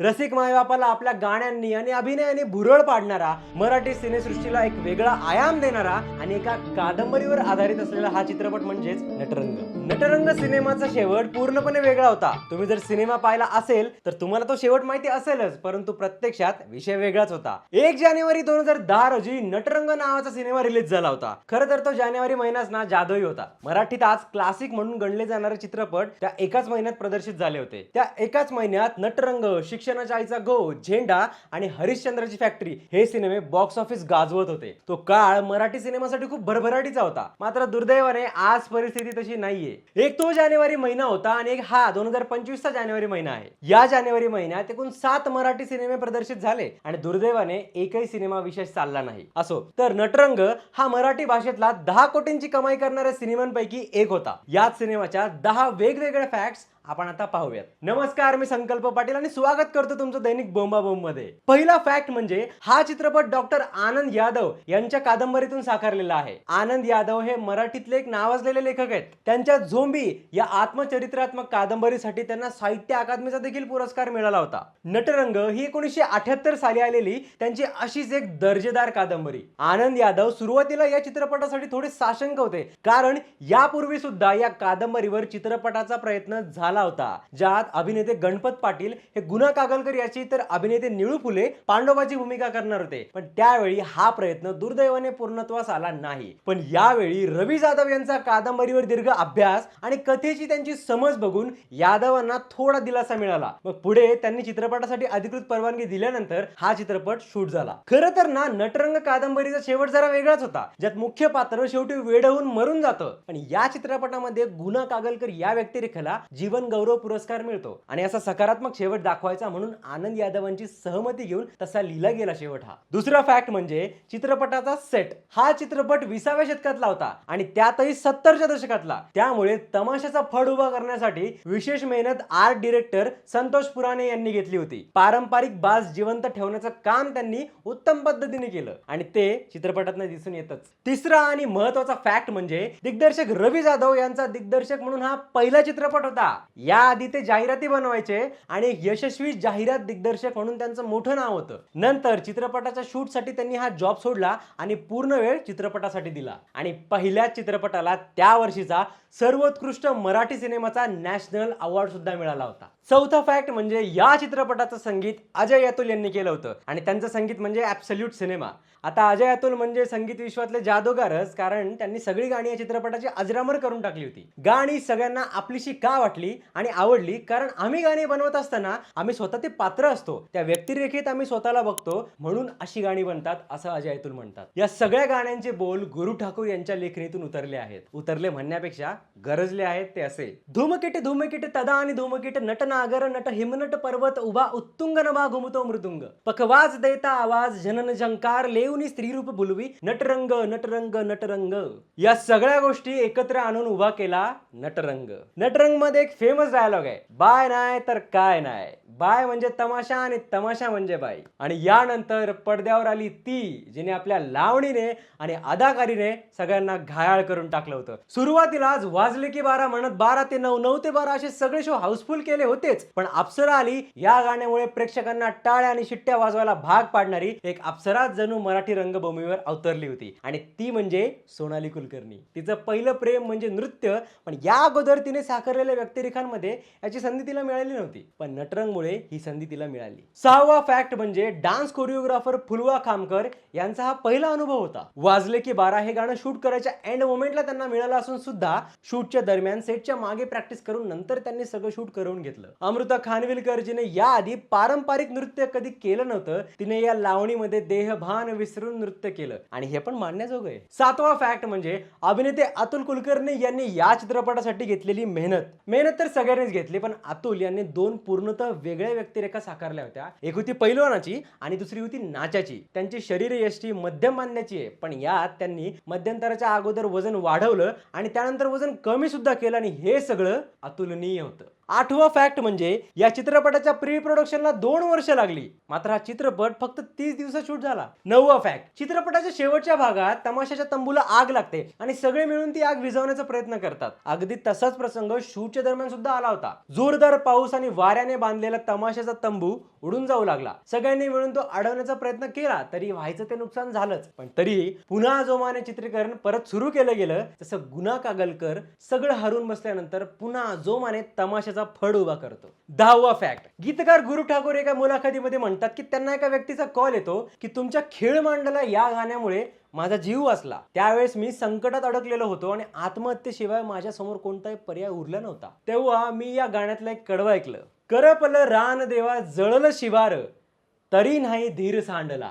रसिक मायबापाला आपल्या गाण्यांनी आणि अभिनयाने भुरळ पाडणारा मराठी सिनेसृष्टीला एक वेगळा आयाम देणारा आणि एका कादंबरीवर आधारित असलेला हा चित्रपट म्हणजेच नटरंग. नटरंग सिनेमाचा शेवट पूर्णपणे वेगळा होता. तुम्ही जर सिनेमा पाहिला असेल तर तुम्हाला तो शेवट माहिती असेलच परंतु प्रत्यक्षात विषय वेगळाच होता. एक जानेवारी दोन हजार दहा रोजी नटरंग नावाचा सिनेमा रिलीज झाला होता. खरं तर तो जानेवारी महिनाच ना जादोई होता. मराठीत आज क्लासिक म्हणून गणले जाणारे चित्रपट त्या एकाच महिन्यात प्रदर्शित झाले होते. त्या एकाच महिन्यात नटरंग शिक्षणाच्या आईचा गो झेंडा आणि हरिश्चंद्राची फॅक्टरी हे सिनेमे बॉक्स ऑफिस गाजवत होते. तो काळ मराठी सिनेमासाठी खूप भरभराटीचा होता. मात्र दुर्दैवाने आज परिस्थिती तशी नाहीये. एक तो जानेवारी महिना होता आणि एक हा दोन हजार पंचवीसचा जानेवारी महिना आहे. या जानेवारी महिन्यात एकूण सात मराठी सिनेमे प्रदर्शित झाले आणि दुर्दैवाने एकही सिनेमा विशेष चालला नाही. असो तर नटरंग हा मराठी भाषेतला दहा कोटींची कमाई करणाऱ्या सिनेमांपैकी एक होता. याच सिनेमाच्या दहा वेगवेगळ्या फॅक्ट्स आपण आता पाहूयात. नमस्कार मी संकल्प पाटील आणि स्वागत करतो तुमचं दैनिक बोंबाबोंबमध्ये पहिला फॅक्ट म्हणजे हा चित्रपट डॉक्टर आनंद यादव यांच्या कादंबरीतून साकारलेला आहे. आनंद यादव हे मराठीतले एक नावाजलेले लेखक आहेत. त्यांच्या झोंबी या आत्मचरित्रात्मक कादंबरीसाठी त्यांना साहित्य अकादमीचा देखील पुरस्कार मिळाला होता. नटरंग ही एकोणीसशे अठ्याहत्तर साली आलेली त्यांची अशीच एक दर्जेदार कादंबरी. आनंद यादव सुरुवातीला या चित्रपटासाठी थोडे साशंक होते. कारण यापूर्वी सुद्धा या कादंबरीवर चित्रपटाचा प्रयत्न झाला होता ज्यात अभिनेते गणपत पाटील हे गुना कागलकर याची तर अभिनेते निळू फुले पांडवाची भूमिका करणार होते. पण त्यावेळी हा प्रयत्न दुर्दैवाने पूर्णत्वास आला नाही. पण यावेळी रवी जाधव यांचा कादंबरीवर दीर्घ अभ्यास आणि कथेची त्यांची समज बघून यादवांना थोडा दिलासा मिळाला. मग पुढे त्यांनी चित्रपटासाठी अधिकृत परवानगी दिल्यानंतर हा चित्रपट शूट झाला. खरं तर ना नटरंग कादंबरीचा शेवट जरा वेगळाच होता ज्यात मुख्य पात्र शेवटी वेडहून मरून जातं. पण या चित्रपटामध्ये गुना कागलकर या व्यक्तिरेखेला जीवन गौरव पुरस्कार मिळतो. आणि असा सकारात्मक शेवट दाखवायचा म्हणून आनंद यादवांची सहमती घेऊन तसा लिहिला गेला शेवट हा. दुसरा फॅक्ट म्हणजे चित्रपटाचा सेट हा चित्रपट विसाव्या शतकातला होता आणि त्यातही सत्तरच्या दशकातला. त्यामुळे तमाशाचा फड उभा करण्यासाठी विशेष मेहनत आर्ट डिरेक्टर संतोष पुराणे यांनी घेतली होती. पारंपरिक बास जिवंत ठेवण्याचं काम त्यांनी उत्तम पद्धतीने केलं. आणि ते चित्रपटात दिसून येतच. तिसरा आणि महत्त्वाचा फॅक्ट म्हणजे दिग्दर्शक रवी जाधव यांचा दिग्दर्शक म्हणून हा पहिला चित्रपट होता. याआधी ते जाहिराती बनवायचे आणि एक यशस्वी जाहिरात दिग्दर्शक म्हणून त्यांचं मोठं नाव होतं. नंतर चित्रपटाच्या शूटसाठी त्यांनी हा जॉब सोडला आणि पूर्ण वेळ चित्रपटासाठी दिला. आणि पहिल्याच चित्रपटाला त्या वर्षीचा सर्वोत्कृष्ट मराठी सिनेमाचा नॅशनल अवॉर्ड सुद्धा मिळाला होता. चौथा फॅक्ट म्हणजे या चित्रपटाचं संगीत अजय अतुल यांनी केलं होतं. आणि त्यांचं संगीत म्हणजे ॲब्सल्यूट सिनेमा आता अजय अतुल म्हणजे संगीत विश्वातले जादूगारच कारण त्यांनी सगळी गाणी या चित्रपटाची अजरामर करून टाकली होती. गाणी सगळ्यांना आपलीशी का वाटली आणि आवडली? कारण आम्ही गाणी बनवत असताना आम्ही स्वतः ते पात्र असतो. त्या व्यक्तिरेखेत आम्ही स्वतःला बघतो. म्हणून अशी गाणी बनतात असं अजय अतुल म्हणतात. या सगळ्या गाण्यांचे बोल गुरु ठाकूर यांच्या लेखणीतून उतरले आहेत. उतरले म्हणण्यापेक्षा गरजले आहेत ते असे. धूमकेट धूमकेट तदा आणि धूमकेट नटना नागर नट हिमनट पर्वत उभा उत्तुंग नभा घुमतो मृदुंग. पखवाज देता आवाज जनन झंकार लेऊनी स्त्रीरूप बुलवी नटरंग नटरंग नटरंग. या सगळ्या गोष्टी एकत्र आणून उभा केला नटरंग. नटरंगमध्ये एक फेमस डायलॉग आहे. बाय नाही तर काय नाही. बाय म्हणजे तमाशा आणि तमाशा म्हणजे बाई. आणि यानंतर पडद्यावर आली ती जिने आपल्या लावणीने आणि अदाकारीने सगळ्यांना घायाळ करून टाकलं होतं. सुरुवातीलाच वाजले की बारा म्हणत बारा ते नऊ नऊ ते बारा असे सगळे शो हाऊसफुल केले होते. होतेच. पण अप्सरा आली या गाण्यामुळे प्रेक्षकांना टाळ्या आणि शिट्ट्या वाजवायला भाग पाडणारी एक अप्सरा जणू मराठी रंगभूमीवर अवतरली होती. आणि ती म्हणजे सोनाली कुलकर्णी. तिचं पहिलं प्रेम म्हणजे नृत्य पण या अगोदर तिने साकारलेल्या व्यक्तिरेखांमध्ये याची संधी तिला मिळाली नव्हती. पण नटरंगमुळे ही संधी तिला मिळाली. सहावा फॅक्ट म्हणजे डान्स कोरिओग्राफर फुलवा खामकर यांचा हा पहिला अनुभव होता. वाजले की बारा हे गाणं शूट करायच्या एंड मोमेंटला त्यांना मिळालं असून सुद्धा शूटच्या दरम्यान सेटच्या मागे प्रॅक्टिस करून नंतर त्यांनी सगळं शूट करून घेतलं. अमृता खानविलकर जिने याआधी पारंपरिक नृत्य कधी केलं नव्हतं तिने या लावणीमध्ये देहभान विसरून नृत्य केलं. आणि हे पण मानण्याजोगं आहे. सातवा फॅक्ट म्हणजे अभिनेते अतुल कुलकर्णी यांनी या चित्रपटासाठी घेतलेली मेहनत. मेहनत तर सगळ्यांनीच घेतली पण अतुल यांनी दोन पूर्णतः वेगळ्या व्यक्तिरेखा साकारल्या होत्या. एक होती पैलवानाची आणि दुसरी होती नाचाची. त्यांची शरीर यष्टी मध्यम मानण्याची आहे पण यात त्यांनी मध्यंतराच्या अगोदर वजन वाढवलं आणि त्यानंतर वजन कमी सुद्धा केलं आणि हे सगळं अतुलनीय होतं. आठवा फॅक्ट म्हणजे या चित्रपटाच्या प्री प्रोडक्शनला दोन वर्ष लागली. मात्र हा चित्रपट फक्त तीस दिवसात शूट झाला. नववा फॅक्ट चित्रपटाच्या शेवटच्या भागात तमाशाच्या तंबूला आग लागते आणि सगळे मिळून ती आग विझवण्याचा प्रयत्न करतात. अगदी तसाच प्रसंग शूटच्या दरम्यान सुद्धा आला होता. जोरदार पाऊस आणि वाऱ्याने बांधलेला तमाशाचा तंबू उडून जाऊ लागला. सगळ्यांनी मिळून तो अडवण्याचा प्रयत्न केला तरी व्हायचं ते नुकसान झालंच. पण तरीही पुन्हा जोमाने चित्रीकरण परत सुरू केलं गेलं तसं गुन्हा कागलकर सगळं हरून बसल्यानंतर पुन्हा जोमाने तमाशा त्याचा फड उभा करतो. दहावा फॅक्ट गीतकार गुरु ठाकूर एका मुलाखतीमध्ये म्हणतात की त्यांना एका व्यक्तीचा कॉल येतो की तुमच्या खेळ मांडला या गाण्यामुळे माझा जीव वाचला. त्यावेळेस मी संकटात अडकलेलो होतो आणि आत्महत्येशिवाय माझ्यासमोर कोणताही पर्याय उरला नव्हता. तेव्हा मी या गाण्यातलं एक कडवं ऐकलं. करपल रान देवा जळलं शिवार तरी नाही धीर सांडला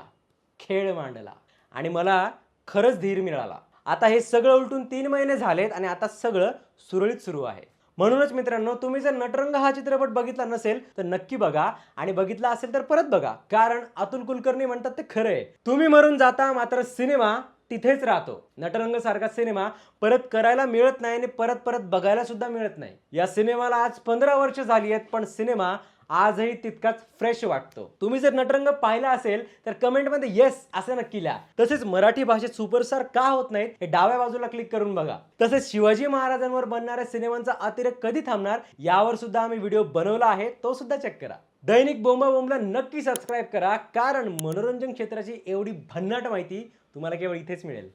खेळ मांडला. आणि मला खरंच धीर मिळाला. आता हे सगळं उलटून तीन महिने झालेत आणि आता सगळं सुरळीत सुरू आहे. म्हणूनच मित्रांनो तुम्ही जर नटरंग हा चित्रपट बघितला नसेल तर नक्की बघा. आणि बघितला असेल तर परत बघा कारण अतुल कुलकर्णी म्हणतात ते खरं आहे तुम्ही मरून जाता मात्र सिनेमा तिथेच राहतो. नटरंग सारखा सिनेमा परत करायला मिळत नाही आणि परत परत बघायला सुद्धा मिळत नाही. या सिनेमाला आज पंधरा वर्ष झाली आहेत पण सिनेमा आजही तितकाच फ्रेश वाटतो. तुम्ही जर नटरंग पाहिला असेल तर कमेंटमध्ये येस असं नक्की लिहा. तसेच मराठी भाषेत सुपरस्टार का होत नाहीत हे डाव्या बाजूला क्लिक करून बघा. तसेच शिवाजी महाराजांवर बनणाऱ्या सिनेमांचा अतिरेक कधी थांबणार यावर सुद्धा आम्ही व्हिडिओ बनवला आहे तो सुद्धा चेक करा. दैनिक बोंबा बोंबला नक्की सबस्क्राईब करा कारण मनोरंजन क्षेत्राची एवढी भन्नाट माहिती तुम्हाला केवळ इथेच मिळेल.